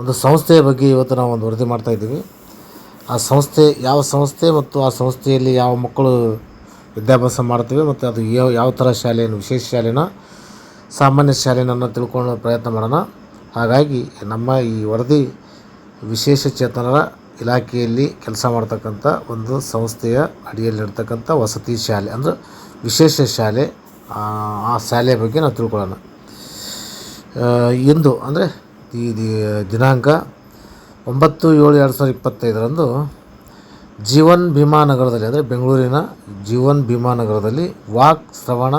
ಒಂದು ಸಂಸ್ಥೆಯ ಬಗ್ಗೆ ಇವತ್ತು ನಾವು ಒಂದು ವರದಿ ಮಾಡ್ತಾ ಇದ್ದೀವಿ. ಆ ಸಂಸ್ಥೆ ಯಾವ ಸಂಸ್ಥೆ ಮತ್ತು ಆ ಸಂಸ್ಥೆಯಲ್ಲಿ ಯಾವ ಮಕ್ಕಳು ವಿದ್ಯಾಭ್ಯಾಸ ಮಾಡ್ತೀವಿ ಮತ್ತು ಅದು ಯಾವ ಯಾವ ಥರ ಶಾಲೆಯನ್ನು, ವಿಶೇಷ ಶಾಲೆನ, ಸಾಮಾನ್ಯ ಶಾಲೆನನ್ನು ತಿಳ್ಕೊಳ್ಳೋ ಪ್ರಯತ್ನ ಮಾಡೋಣ. ಹಾಗಾಗಿ ನಮ್ಮ ಈ ವರದಿ ವಿಶೇಷ ಚೇತನರ ಇಲಾಖೆಯಲ್ಲಿ ಕೆಲಸ ಮಾಡ್ತಕ್ಕಂಥ ಒಂದು ಸಂಸ್ಥೆಯ ಅಡಿಯಲ್ಲಿರ್ತಕ್ಕಂಥ ವಸತಿ ಶಾಲೆ, ಅಂದರೆ ವಿಶೇಷ ಶಾಲೆ, ಆ ಶಾಲೆಯ ಬಗ್ಗೆ ನಾವು ತಿಳ್ಕೊಳ್ಳೋಣ. ಇಂದು, ಅಂದರೆ ಈ ದಿನಾಂಕ ಒಂಬತ್ತು ಏಳು ಎರಡು ಸಾವಿರದ ಇಪ್ಪತ್ತೈದರಂದು ಜೀವನ್ ಭೀಮಾ ನಗರದಲ್ಲಿ, ಅಂದರೆ ಬೆಂಗಳೂರಿನ ಜೀವನ್ ಭೀಮಾ ನಗರದಲ್ಲಿ ವಾಕ್, ಶ್ರವಣ,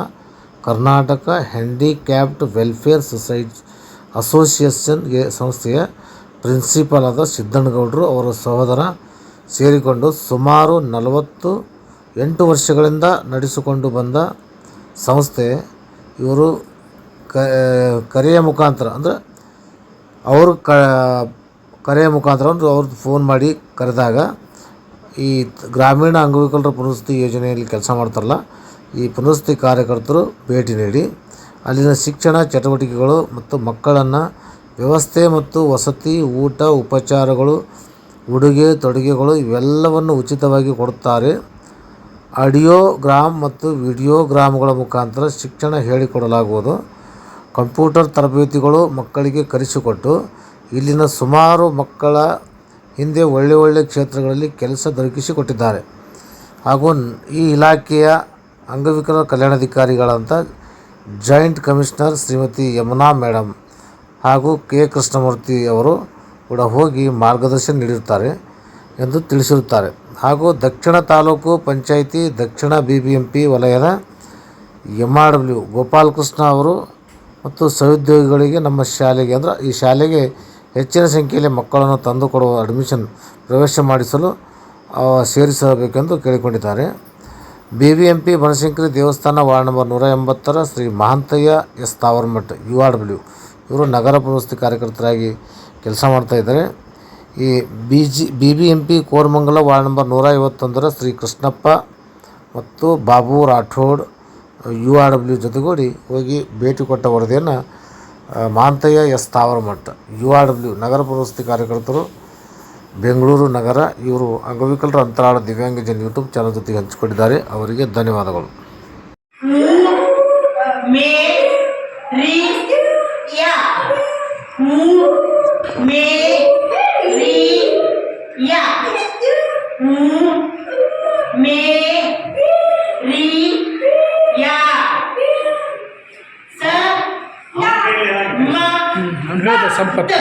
ಕರ್ನಾಟಕ ಹ್ಯಾಂಡಿಕ್ಯಾಪ್ಡ್ ವೆಲ್ಫೇರ್ ಸೊಸೈಟ್ ಅಸೋಸಿಯೇಷನ್ಗೆ ಸಂಸ್ಥೆಯ ಪ್ರಿನ್ಸಿಪಾಲ್ ಆದ ಸಿದ್ದಣ್ಣಗೌಡರು ಅವರ ಸಹೋದರ ಸೇರಿಕೊಂಡು ಸುಮಾರು ನಲವತ್ತು ಎಂಟು ವರ್ಷಗಳಿಂದ ನಡೆಸಿಕೊಂಡು ಬಂದ ಸಂಸ್ಥೆ. ಇವರು ಕರೆಯ ಮುಖಾಂತರ, ಅಂದರೆ ಅವರು ಕ, ಕರೆಯ ಮುಖಾಂತರ ಒಂದು ಅವ್ರದ್ದು ಫೋನ್ ಮಾಡಿ ಕರೆದಾಗ ಈ ಗ್ರಾಮೀಣ ಅಂಗವಿಕಲರ ಪುನರ್ವಸತಿ ಯೋಜನೆಯಲ್ಲಿ ಕೆಲಸ ಮಾಡ್ತಾರಲ್ಲ, ಈ ಪುನರ್ವಸತಿ ಕಾರ್ಯಕರ್ತರು ಭೇಟಿ ನೀಡಿ, ಅಲ್ಲಿನ ಶಿಕ್ಷಣ ಚಟುವಟಿಕೆಗಳು ಮತ್ತು ಮಕ್ಕಳನ್ನು ವ್ಯವಸ್ಥೆ ಮತ್ತು ವಸತಿ, ಊಟ, ಉಪಚಾರಗಳು, ಉಡುಗೆ, ತೊಡುಗೆಗಳು ಇವೆಲ್ಲವನ್ನು ಉಚಿತವಾಗಿ ಕೊಡುತ್ತಾರೆ. ಆಡಿಯೋಗ್ರಾಮ್ ಮತ್ತು ವಿಡಿಯೋಗ್ರಾಮ್ಗಳ ಮುಖಾಂತರ ಶಿಕ್ಷಣ ಹೇಳಿಕೊಡಲಾಗುವುದು. ಕಂಪ್ಯೂಟರ್ ತರಬೇತಿಗಳು ಮಕ್ಕಳಿಗೆ ಕರೆಸಿಕೊಟ್ಟು ಇಲ್ಲಿನ ಸುಮಾರು ಮಕ್ಕಳ ಹಿಂದೆ ಒಳ್ಳೆ ಒಳ್ಳೆ ಕ್ಷೇತ್ರಗಳಲ್ಲಿ ಕೆಲಸ ದೊರಕಿಸಿಕೊಟ್ಟಿದ್ದಾರೆ. ಹಾಗೂ ಈ ಇಲಾಖೆಯ ಅಂಗವಿಕಲ ಕಲ್ಯಾಣಾಧಿಕಾರಿಗಳಂಥ joint commissioner Shrimati Yamuna madam ಹಾಗೂ ಕೆ. ಕೃಷ್ಣಮೂರ್ತಿ ಅವರು ಕೂಡ ಹೋಗಿ ಮಾರ್ಗದರ್ಶನ ನೀಡಿರುತ್ತಾರೆ ಎಂದು ತಿಳಿಸಿರುತ್ತಾರೆ. ಹಾಗೂ ದಕ್ಷಿಣ ತಾಲೂಕು ಪಂಚಾಯಿತಿ ದಕ್ಷಿಣ ಬಿ ಬಿ ಎಂ ಪಿ ವಲಯದ ಎಂ ಆರ್ ಡಬ್ಲ್ಯೂ ಗೋಪಾಲಕೃಷ್ಣ ಅವರು ಮತ್ತು ಸಹೋದ್ಯೋಗಿಗಳಿಗೆ ನಮ್ಮ ಶಾಲೆಗೆ ಅಂದರೆ ಈ ಶಾಲೆಗೆ ಹೆಚ್ಚಿನ ಸಂಖ್ಯೆಯಲ್ಲಿ ಮಕ್ಕಳನ್ನು ತಂದುಕೊಡುವ ಅಡ್ಮಿಷನ್ ಪ್ರವೇಶ ಮಾಡಿಸಲು ಸೇರಿಸಬೇಕೆಂದು ಕೇಳಿಕೊಂಡಿದ್ದಾರೆ. B B M P Banashankari ದೇವಸ್ಥಾನ ವಾರ್ಡ್ ನಂಬರ್ ನೂರ ಎಂಬತ್ತರ Shri Mahantayya S Tavarmath U R W ಇವರು ನಗರ ಪ್ರವೃತ್ತಿ ಕಾರ್ಯಕರ್ತರಾಗಿ ಕೆಲಸ ಮಾಡ್ತಾ ಇದ್ದಾರೆ. ಈ B G B B M P Koramangala ward number ನೂರ ಐವತ್ತೊಂದರ ಶ್ರೀ ಕೃಷ್ಣಪ್ಪ ಮತ್ತು Babu Rathod U R W ಜೊತೆಗೂಡಿ ಹೋಗಿ ಭೇಟಿ ಕೊಟ್ಟ ವರದಿಯನ್ನು Mahantayya S Tavaramath U R W ನಗರ ಪ್ರವೃತ್ತಿ ಕಾರ್ಯಕರ್ತರು, ಬೆಂಗಳೂರು ನಗರ, ಇವರು ಅಂಗವಿಕಲರ ಅಂತರಾಳ ದಿವ್ಯಾಂಗಜನ್ ಯೂಟ್ಯೂಬ್ ಚಾನಲ್ ಜೊತೆಗೆ ಹಂಚಿಕೊಂಡಿದ್ದಾರೆ. ಅವರಿಗೆ ಧನ್ಯವಾದಗಳು. ಹೇಳ್ದೆ ಸಂಪತ್ತು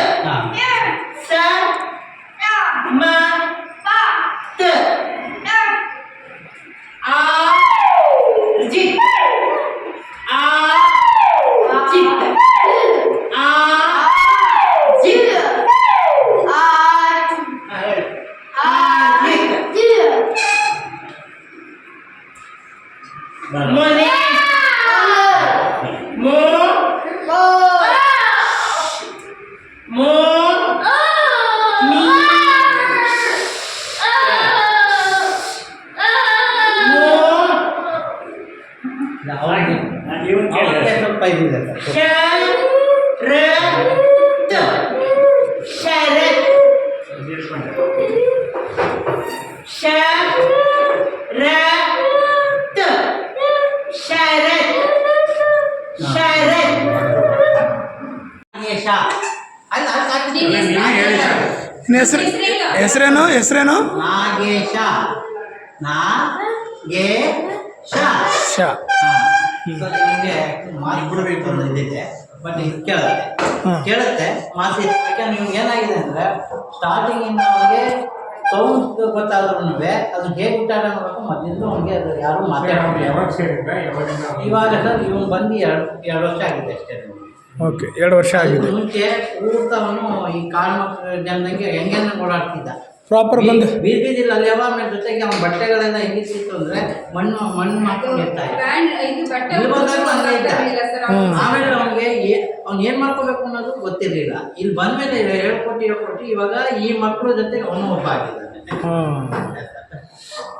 ಸ್ವಲ್ಪ ಇದಿದೆ ಶರತ್. ಶರತ್. ಶರತ್. ಹೆಸರು ಹೆಸರೇನು? ಹೆಸರೇನು? ನಾಗೇಶ. ನಾಗೇಶ. ನಿಮಗೆ ಮಾತು ಬಿಡಬೇಕು ಬಟ್ ಕೇಳುತ್ತೆ. ಕೇಳುತ್ತೆ. ಮಾತು ಯಾಕಂದ್ರೆ ನಿಮ್ಗೆ ಏನಾಗಿದೆ ಅಂದ್ರೆ ಸ್ಟಾರ್ಟಿಂಗ್ ಇಂದ ಅವ್ನಿಗೆ ಸೌಂಡ್ ಗೊತ್ತಾದ್ರೂ ಅದು ಹೇಗೆ ಉಚ್ಚಾರ ಮಾಡಬೇಕು ಮೊದಲಿಂದ ಅವ್ನಿಗೆ ಅದು ಯಾರು ಮಾತಾಡೋದು ಇವಾಗ ಸರ್ ಇವ್ನು ಬಂದು ಎರಡು ಎರಡು ವರ್ಷ ಆಗಿದೆ ಅಷ್ಟೇ ಓಕೆ ಎರಡು ವರ್ಷ ಆಗಿದೆ. ಮುಂಚೆ ಊಟವನ್ನು ಈ ಕಾರಣ ಜನರಿಗೆ ಹೆಂಗೆ ಓಡಾಡ್ತಿದ್ದ. ಪ್ರಾಪರ್ ಬಂದು ಬೀದಿದಿಲ್ಲ ಅಲ್ಲಿ ಅವನ ಜೊತೆಗೆ ಅವನ ಬಟ್ಟೆಗಳೆಲ್ಲ ಹೆಂಗಿತ್ತು ಅಂದ್ರೆ ಮಣ್ಣು ಮಣ್ಣು ಮಾಡ್ಕೊಂಡು ಇರ್ತಾ ಆಮೇಲೆ ಅವನಿಗೆ ಅವ್ನು ಏನ್ ಮಾಡ್ಕೋಬೇಕು ಅನ್ನೋದು ಗೊತ್ತಿರಲಿಲ್ಲ. ಇಲ್ಲಿ ಬಂದ್ಮೇಲೆ ಹೇಳ್ಕೊಟ್ಟು ಹೇಳ್ಕೊಟ್ಟು ಇವಾಗ ಈ ಮಕ್ಕಳ ಜೊತೆಗೆ ಅವನು ಒಬ್ಬ ಆಗಿದ್ದಾನೆ.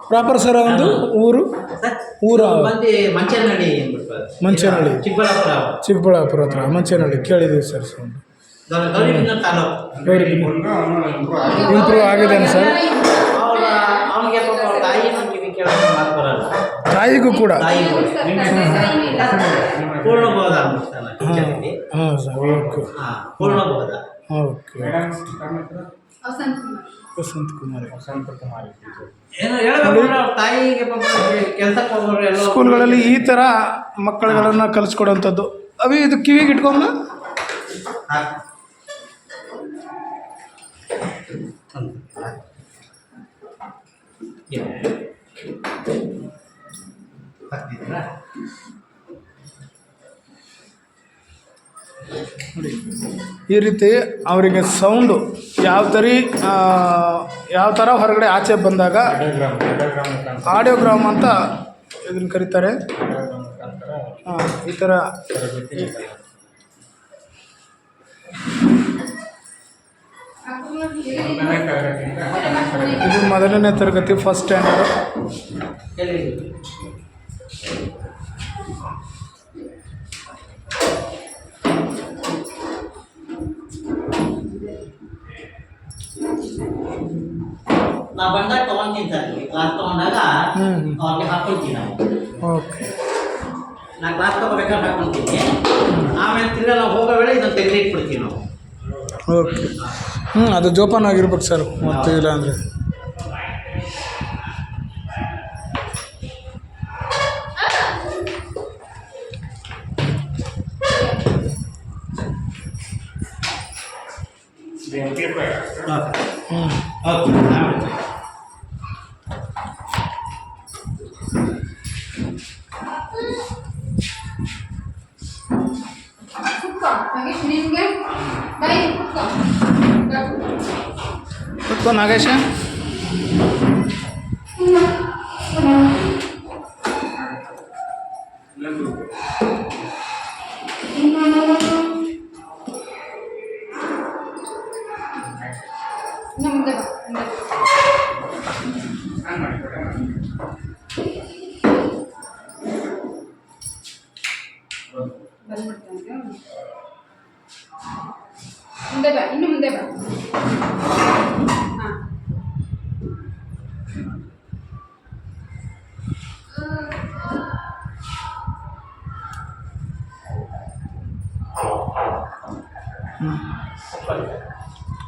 ಪ್ರಾಪರ್ ಸರ್ ಒಂದು ಊರು? ಊರ ಬಂದು ಮಂಚನಹಳ್ಳಿ ಅಂದ್ಬಿಟ್ಟು. ಅದು. ಮಂಚನಹಳ್ಳಿ. ಚಿಕ್ಕಬಳ್ಳಾಪುರ. ಚಿಕ್ಕಬಳ್ಳಾಪುರ ಹತ್ರ ಮಂಚನಹಳ್ಳಿ. ಕೇಳಿದ್ದೀವಿ ಸರ್ ಸೌಂಡ್. ಇಂಪ್ರೂವ್ ಆಗಿದೆ ಸರ್? ತಾಯಿಗೂ ಕೂಡ. ಹಾಂ. Sir okay. Okay. Vasanth Kumar. Vasantha Kumar. ಸ್ಕೂಲ್ಗಳಲ್ಲಿ ಈ ಥರ ಮಕ್ಕಳುಗಳನ್ನು ಕಲಿಸ್ಕೊಡೋಂಥದ್ದು. ಅವಿ ಇದು ಕಿವಿಗೆ ಇಟ್ಕೊಂಬ ಈ ರೀತಿ ಅವರಿಗೆ ಸೌಂಡು ಯಾವ ತರಿ ಯಾವ ಥರ ಹೊರಗಡೆ ಆಚೆ ಬಂದಾಗ ಆಡಿಯೋಗ್ರಾಮ್ ಅಂತ ಇದನ್ನು ಕರೀತಾರೆ. ಈ ಥರ ಇದು ಮೊದಲನೇ ತರಗತಿ ಫಸ್ಟ್ ಸ್ಟ್ಯಾಂಡರ್ಡ್? ನಾ ಬಂದಾಗ ತಗೊಂತೀನಿ ಸರ್ ಕ್ಲಾಸ್ ತಗೊಂಡಾಗ ಹ್ಮ್, ಹ್ಮ್. ಅವ್ರಿಗೆ ಹಾಕೊಳ್ತೀನಿ ನಾವು. ಓಕೆ. ನಾ ಕ್ಲಾಸ್ ತಗೋಬೇಕಾದ್ರೆ ಹಾಕೊಳ್ತೀನಿ. ಆಮೇಲೆ ತಿರ್ಗಾ ನಾವು ಹೋಗೋ ವೇಳೆ ಇದನ್ನು ತೆಗೆದಿಟ್ಬಿಡ್ತೀವಿ ನಾವು. ಓಕೆ ಹ್ಞೂ ಅದು ಜೋಪಾನ ಆಗಿರ್ಬೇಕು ಸರ್ ಮತ್ತೆ ಇಲ್ಲ ಅಂದರೆ? ಹ್ಞೂ ಕುತ್ಕೋ ನಾಗೇಶ ಮುಂದೆ ಇನ್ನು ಮುಂದೆ ಬಾ.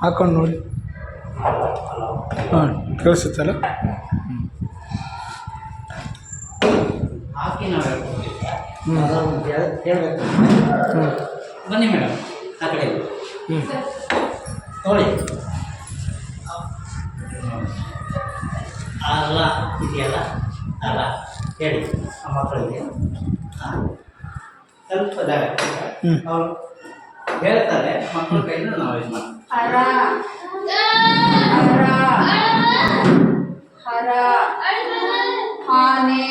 ಹಾಕೊಂಡು ನೋಡಿ. ಹಾಂ ಕೇಳಿಸುತ್ತಲ್ಲ? ಹೇಳ್ಬೇಕು. ಹ್ಞೂ ಬನ್ನಿ ಮೇಡಮ್ ಆ ಕಡೆ. ಹ್ಞೂ ನೋಡಿ ಅಲ್ಲ ಇದೆಯಲ್ಲ? ಅಲ್ಲ ಹೇಳಿ. ಆ ಮಕ್ಕಳಿಗೆ. ಹಾಂ ಸ್ವಲ್ಪ ಜಾಗ. ಅವ್ರು ಹೇಳ್ತಾರೆ ಮಕ್ಕಳ ಕೈಯಿಂದ ನಾವು ಇದು ಮಾಡ್ತೀವಿ ಹರ ಹರ ಹರ ಆನೆ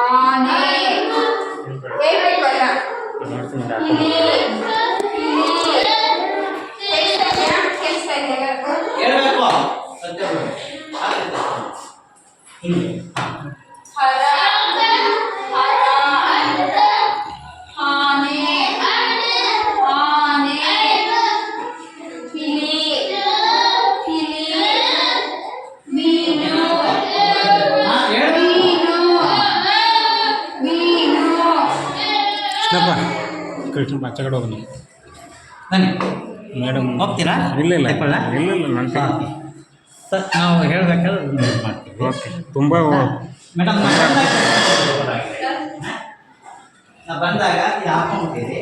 ಆನೆ ಹೇಳ್ಬೇಕಲ್ಲ ಇಲಿ ಆಚೆ ಕಡೆ ಹೋಗಿ ಬನ್ನಿ. ಮೇಡಮ್ ಹೋಗ್ತೀರಾ? ಇಲ್ಲ ಇಲ್ಲ. ತಗೊಳ್ಳ? ಇಲ್ಲ ಇಲ್ಲ ನನ್ನ ಕೈ ಸರ್. ನಾವು ಹೇಳಬೇಕಾದ್ರೆ ಮಾಡ್ತೀವಿ. ಓಕೆ. ತುಂಬ ಮೇಡಮ್ ಬಂದಾಗ ಯಾಕೆ